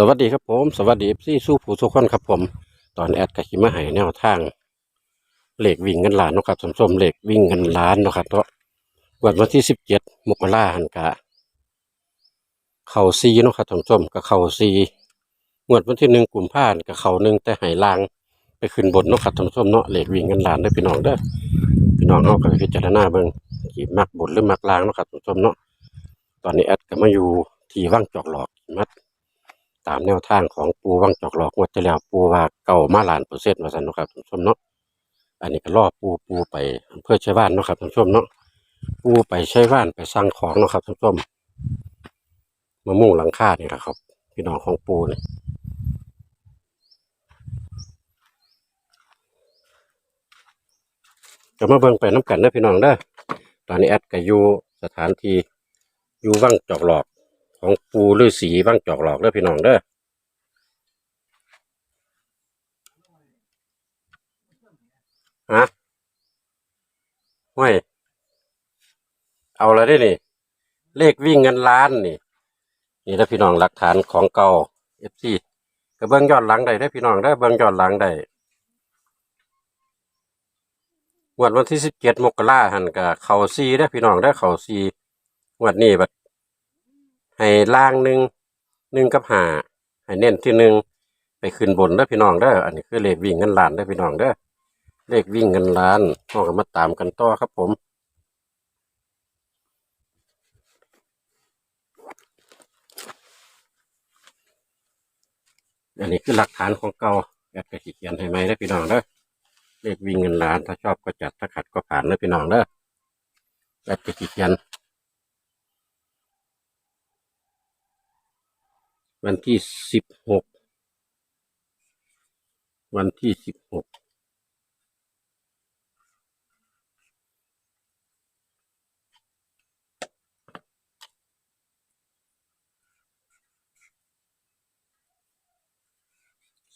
สวัสดีครับผม สวัสดีพี่สู้ผู้ทุกคนครับผม ตอนแอดกับขิมาให้แนวทางเหล็กวิ่งเงินล้านเนาะครับสมสมเหล็กวิ่งเงินล้านเนาะครับเพราะวันวันที่สิบเจ็ดมกราหันกะ เข่าซีเนาะครับสมสมกับเข่าซีงวดวันที่หนึ่งกลุ่มภาพันกับเข่าหนึ่งแต่ไหลางไปขึ้นบนเนาะครับสมสมเนาะเหล็กวิ่งเงินล้านได้พี่น้องเด้อพี่น้องเอาไปพิจารณาเบิ่งกี่มักบนหรือมักลางเนาะครับสมสมเนาะตอนนี้แอดก็มาอยู่ที่ว่างจอกหลอกมัด ตามแนวทางของปูวังจอกหลอกงวดที่แล้วปูว่าเก่ามาลานเปอร์เซ็นต์ว่าซั่นนะครับท่านผู้ชมเนาะอันนี้ก็รอปูปูไปอำเภอใชัยบ้านเนาะครับท่านผู้ชมเนาะปูไปใชัยบ้านไปสั่งของเนาะครับท่านผู้ชมมะม่วงหลังคานี่แหละครับ พี่น้องของปูเนี่ก็มาเบิ่งไปน้ำกันเด้พี่น้องเด้อตอนนี้แอดก็อยู่สถานที่ยู่วังจอกหลอก ของปูฤาษีวังจอกหลอกเด้อพี่น้องเด้อฮะห้วยเอาแล้วได้นี่ เลขวิ่งเงินล้านนี่ นี่ถ้าพี่น้องหลักฐานของเก่าเอฟซีก็เบิ้งยอนหลังได้ได้พี่น้องได้เบิ้งยอนหลังได้งวดวันที่สิบเจ็ดมกราหันกับเข่าซีได้พี่น้องได้เข่าซีงวดนี้บัด ให้ล่างหนึ่งหนึ่งกับหาให้เน้นที่หนึ่งไปขึ้นบนได้อพี่น้องได้ออันนี้คือเลขวิ่งเงินล้านได้อพี่น้องเด้อเลขวิ่งเงินล้านพ่อก็มาตามกันต่อครับผมอันนี้คือหลักฐานของเก่าแอดกระเขียนให้ไหมได้พี่น้องเด้อเลขวิ่งเงินล้านถ้าชอบก็จัดถ้าขัดก็ผ่านเด้พี่น้องเด้อแอดกระเขียน วันที่สิบหกวันที่สิบหก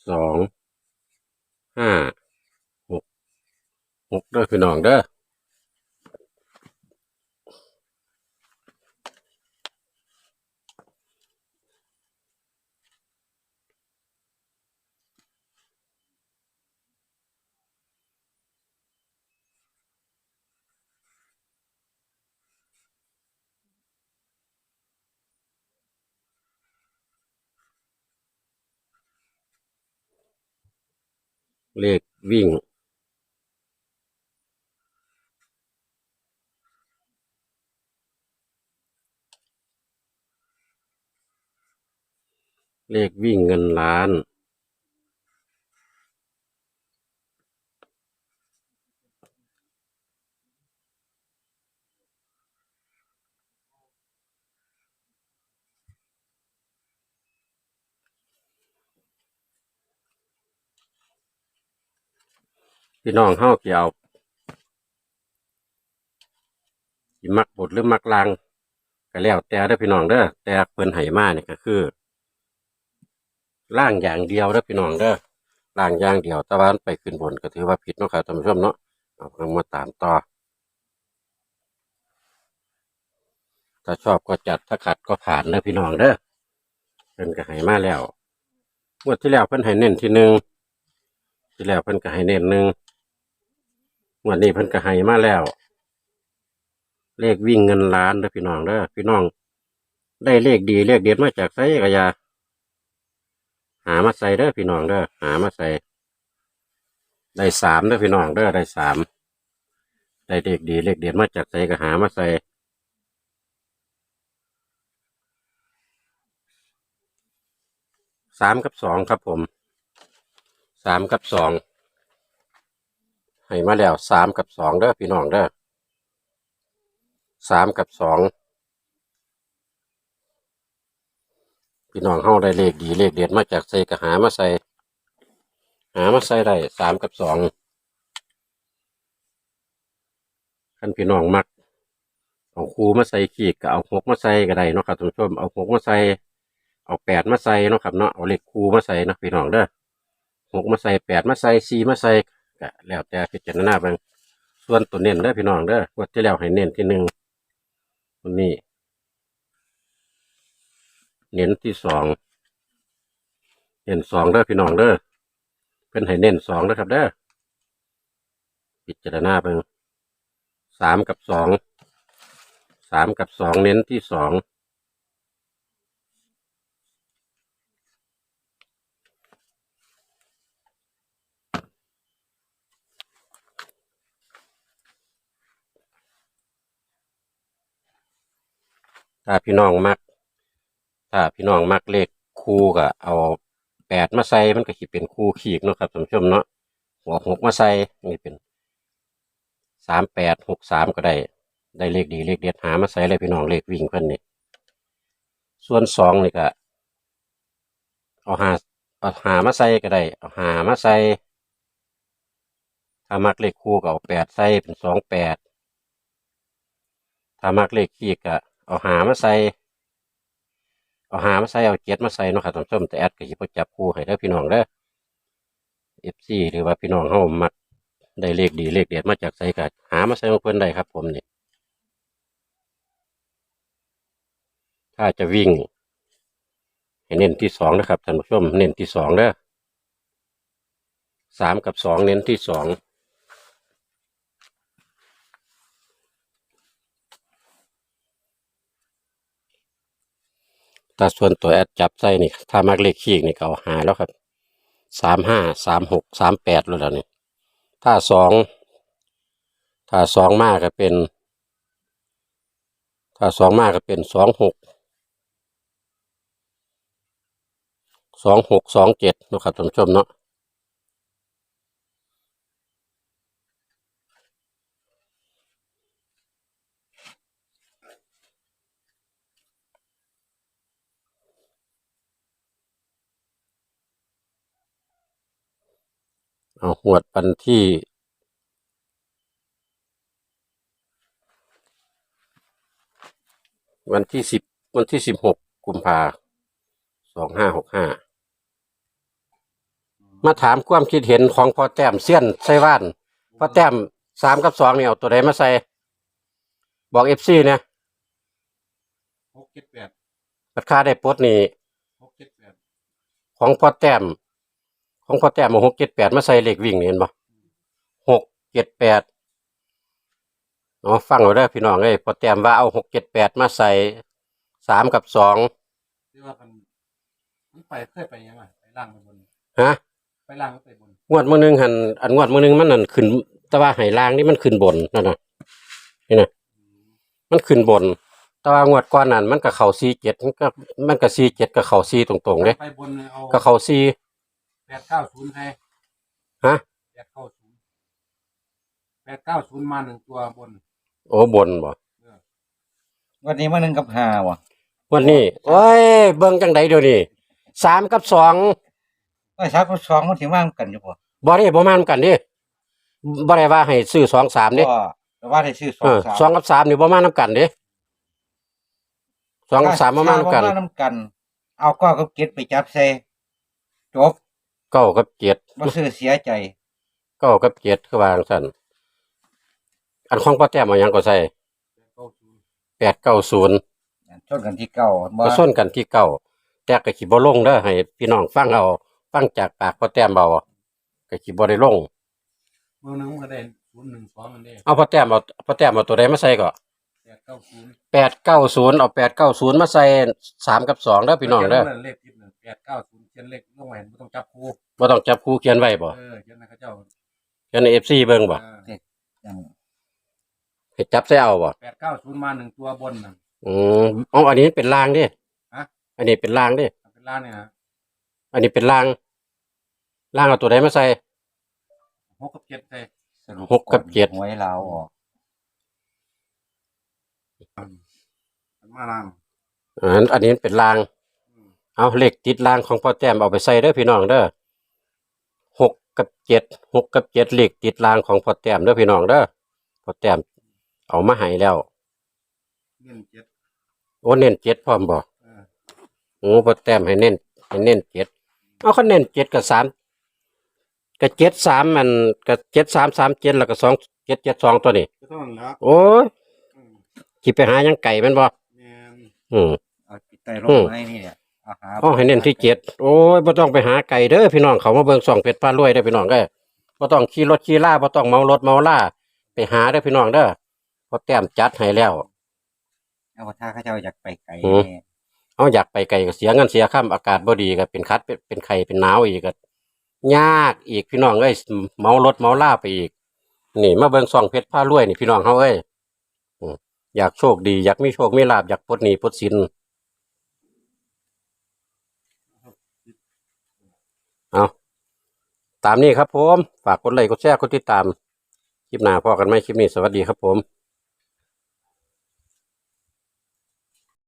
สองห้าหกหกเด้อพี่น้องเด้อ เลขวิ่ง เลขวิ่งเงินล้าน พี่น้องเฮาเกี่ยวสิมักบดหรือมักลางก็แล้วแต่เด้อพี่น้องเด้อแต่เพิ่นให้มาเนี่ยก็คือล่างอย่างเดียวเด้อพี่น้องเด้อล่างอย่างเดียวต่ว่ามันไปขึ้นบนก็ถือว่าผิดเนาะครับท่านผู้ชมเนาะเอาเพิ่งมาตามต่อ ถ้าชอบก็จัดถ้าขัดก็ผ่านเด้อพี่น้องเด้อเพิ่นก็ให้มาแล้วงวดที่แล้วเพิ่นให้เน้นที่หนึ่งที่แล้วเพิ่นก็ให้เน้นหนึ่ง งวดนี้เพิ่นก็ให้มาแล้ว เลขวิ่งเงินล้านเด้อพี่น้องเด้อพี่น้อง ได้เลขดีเลขเด็ดมาจากไสกะยาหามาใส่เด้อพี่น้องเด้อหามาใส่ได้สามเด้อพี่น้องเด้อได้สามได้เลขดีเลขเด็ดมาจากไสก็หามาใส่สามกับสองครับผมสามกับสอง ให้มาแล้วสามกับสองเด้อพี่น้องเด้อสามกับสองพี่น้องเฮาได้เลขดีเลขเด็ดมาจากใส่ก็หามาใส่หามาใส่ได้สามกับสองคันพี่น้องมักเอาคูมาใส่ขีดก็เอาหกมาใส่ก็ได้เนาะครับท่านผู้ชมเอาหกมาใส่เอาแปดมาใส่เนาะครับเนาะเอาเลขคูมาใส่นะพี่น้องเด้อหกมาใส่แปดมาใส่สี่มาใส่ ก็แล้วแต่พิจารณาเบิ่งส่วนตัวเน้นเด้อพี่น้องเด้องวดที่แล้วให้เน้นที่หนึ่งตัวนี้ เน้นที่สองเน้นสองเด้อพี่น้องเด้อเพิ่นให้เน้นสองเด้อครับเด้อพิจารณาเบิ่งสามกับสองสามกับสองเน้นที่สอง ถ้าพี่น้องมัก ถ้าพี่น้องมักเลขคู่ก็เอาแปดมาใส่มันก็สิเป็นคู่ขีกเนาะครับท่านผู้ชมเนาะหัวหกมาใส่นี่เป็นสามแปดหกสามก็ได้ ได้เลขดีเลขเด็ดหามาใส่เลยพี่น้องเลขวิ่งเพิ่อนนี่ส่วนสองนี่ก็เอาหาเอาหามาใส่ก็ได้เอาหามาใส่ถ้ามักเลขคู่ก็เอาแปดใส่เป็นสองแปดถ้ามักเลขขีกก็ เอาหามาใส่ เอาหามาใส่เอาเจ็ดมาใส่เนาะครับท่านผู้ชมแต่แอดก็สิบ่จับคู่ให้เด้อพี่น้องเด้อ FC หรือว่าพี่น้องเฮามักได้เลขดีเลขเด็ดมาจากไสก็หามาใส่ของเพิ่นได้ครับ ผมนี่ถ้าจะวิ่งให้เน้นที่สองนะครับท่านผู้ชมเน้นที่สองเด้อสามกับสองเน้นที่สอง แต่ส่วนตัวแอดจับใส่นี่ ถ้ามักเลขขี้นี่ก็เอาหาแล้วครับสามห้าสามหกสามแปดแล้วนี่ถ้าสองถ้าสองมากก็เป็น ถ้าสองมากก็เป็นสองหกสองหกสองเจ็ดนะครับท่านผู้ชมเนาะ เอาหวดวันที่วันที่สิบวันที่สิบหกกุมภาสองห้าหกห้ามาถามความคิดเห็นของพ่อแต้มเสี้ยนไส้ว่านพ่อแต้มสามกับสองเนี่ยเอาตัวใดมาใส่ บอกเอฟซีเนี่ยหกเจ็ดแปดราคาได้ปลดนี่หกเจ็ดแปดของพ่อแต้ม ของพ่อแต้มเอาหกเจ็ดแปดมาใส่เหล็กวิ่งนี่เห็นปะหกเจ็ดแปดเนาะฟังเอาได้อพี่น้องเอ้ยพ่อแต้มว่าเอาหกเจ็ดแปดมาใส่สามกับสองที่ว่ามันมันไปเคยไปยังไงไปล่างไปบน ฮะ ไปล่างก็ไปบน งวดมือหนึงหันอันงวดมือหนึงมันนั่นขึ้น แต่ว่าไหลางนี่มันขึ้นบนนั่นนะนี่นะมันขึ้นบน แต่ว่างวดก่อนนั้นมันก็เข่าซีเจ็ดมันก็มันก็ซีเจ็ดก็เข่าซีตรงๆเลยไปบนเอาก็เข่าซีแปดเก้าศูนย์ให้ฮะ แปดเก้าศูนย์แปดเก้าศูนย์มาหนึ่งตัวบน โอ้บนบ่วันนี้มาหนึ่งกับห้าวะวันนี้โอ้ยเบิ่งจังไดเดี๋ยวนี้สามกับสองไอ้สามกับสองมันถึงว่างกันอยู่ปะบ่ได้บ่มานำกันเดิบ่ได้ว่าให้ซื้อสองสามเดิก็แต่ว่าได้ชื่อสอเองอสามสองกับสามนี่บ่มานำกันเดิสองกับสามบ่มานำกันถ้ว่น้ำกัน เอาก็กับเก็ดไปจับใส่จบ เก้ากับเจ็ดมาซื้อเสียใจ เก้ากับเจ็ดคือว่าจังซั่นอันของพ่อแต้มเอาหยังก็ใส่แปดเก้าศูนย์แปดเก้าศูนย์ชนกันที่เก่าบ่ก็ส้นกันที่เก่าแต่ก็สิบ่ลงเด้อให้พี่น้องฟังเอาฟังจากปากพ่อแต้มเบาก็สิบ่ได้ลง เมื่อนึงมันก็ได้ศูนย์หนึ่งสองมันได้เอาพ่อแต้มเอาพ่อแต้มเอาตัวใดมาใส่ก็แปดเก้าศูนย์แปดเก้าศูนย์เอาแปดเก้าศูนย์มาใส่สามกับสองเด้อพี่น้องเด้อ เลขทิพย์หนึ่งแปดเก้าศูนย์เขีย นเลขลงไว้ไม่ต้องจับคู่บ่ต้องจับคู่เขียนไว้บ่เออเขียนนะเขาเจ้าเขียนใน FC เบิ่งบ่เอออย่างให้จับใส่เอาบ่แปดเก้าศูนย์มาหนึ่งตัวบนน่ะ อืมอ๋ออันนี้เป็นรางดิฮะ อันนี้เป็นรางดิเป็นล้านเนี่ยนะอันนี้เป็นรางรางเอาตัวใดมาใส่ หกกับเจ็ดเลยสรุปหกกับเจ็ดหวยลาวออกมันมาล่างอันอันนี้เป็นรางอืม เอาเลขติดรางของพ่อแต้มเอาไปใส่เด้อพี่น้องเด้อหกกับเจ็ดหกกับเจ็ดเลขติดรางของพ่อแต้มเด้อพี่น้องเด้อพ่อแต้มเอามาให้แล้วเงินเจ็ดโอ้เน้นเจ็ดพร้อมบ่เออโอ้พ่อแต้มให้เน้นให้เน้นเจ็ดเอาเขาเน้นเจ็ดกับสามกับเจ็ดสามมันกับเจ็ดสามสามเจ็ดแล้วก็สองเจ็ดเจ็ดสองตัวนี้ก็ต้องละโอ้ยอืมจิไปหาหยังไก่แมันบ่แม่นอืมเอาปิดใต้ร่อืมมไม้นี่เนี่ยเอาหาห้องให้เน้นที่เจ็ดโอ้ยบ่ต้องไปหาไก่เด้อพี่น้องเขามาเบิ่งส่องเพชรพารวยเด้อพี่น้องเด้อบ่ต้องขี่รถขี่ล่าบ่ต้องเมารถเมาล่าไปหาเด้อพี่น้องเด้อเพอแต้มจัดให้แล้ว เอาถ้าเขาเจ้าอยากไปไกลอืม เนี่ยเอาอยากไปไกลก็เสียเงินเสียค่าอากาศบ่ดีก็เป็นคัดเป็นเป็นไข้เป็นหนาวอีกก็ยากอีกพี่น้องเอ้ยเมารถเมาล่าไปอีก นี่มาเบิ่งส่องเพชรพารวยนี่พี่น้องเฮาเอ้ยอืมอยากโชคดี อยากมีโชคมีลาภอยากปลดหนี้ปลดสิน เอาตามนี้ครับผม ฝากกดไลค์กดแชร์กดติดตาม คลิปหน้าพอกันไหมคลิปนี้สวัสดีครับผม